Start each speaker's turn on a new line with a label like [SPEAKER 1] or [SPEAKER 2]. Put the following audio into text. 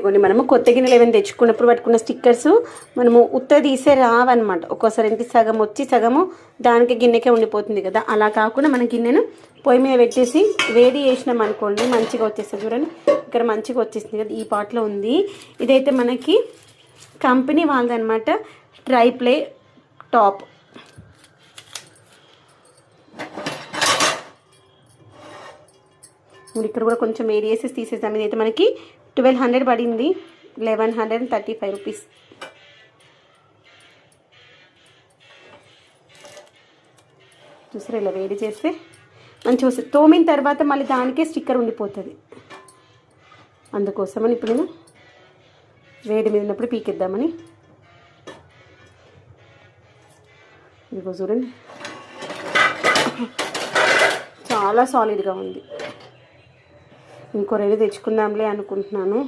[SPEAKER 1] ఇదిగోండి మనము కొత్త గిన్నెలు ఏమైనా తెచ్చుకున్నప్పుడు పట్టుకున్న స్టిక్కర్స్ మనము ఉత్త తీసే రావన్నమాట. ఒక్కోసారి సగం వచ్చి సగము దానికి గిన్నెకే ఉండిపోతుంది కదా. అలా కాకుండా మన గిన్నెను పొయ్యి మీద పెట్టేసి వేడి చేసినాం అనుకోండి మంచిగా వచ్చేస్తుంది చూడండి. ఇక్కడ మంచిగా వచ్చేసింది కదా ఈ పాట్లో ఉంది. ఇదైతే మనకి కంపెనీ వాళ్ళదనమాట ట్రై ప్లే టాప్. ఇక్కడ కూడా కొంచెం వేడి చేసి తీసేసాం ఇదైతే మనకి ట్వెల్వ్ హండ్రెడ్ పడింది. Eleven hundred and thirty five rupees. చూసారా ఇలా వేడి చేస్తే? మంచిగా వస్తుంది. తోమిన తర్వాత మళ్ళీ దానికే స్టిక్కర్ ఉండిపోతుంది. అందుకోసమని ఇప్పుడు నేను వేడి మీద ఉన్నప్పుడు పీకిద్దామని. ఇదిగో చూడండి. చాలా సాలిడ్గా ఉంది. ఇంకో రెండు తెచ్చుకుందాంలే అనుకుంటున్నాను.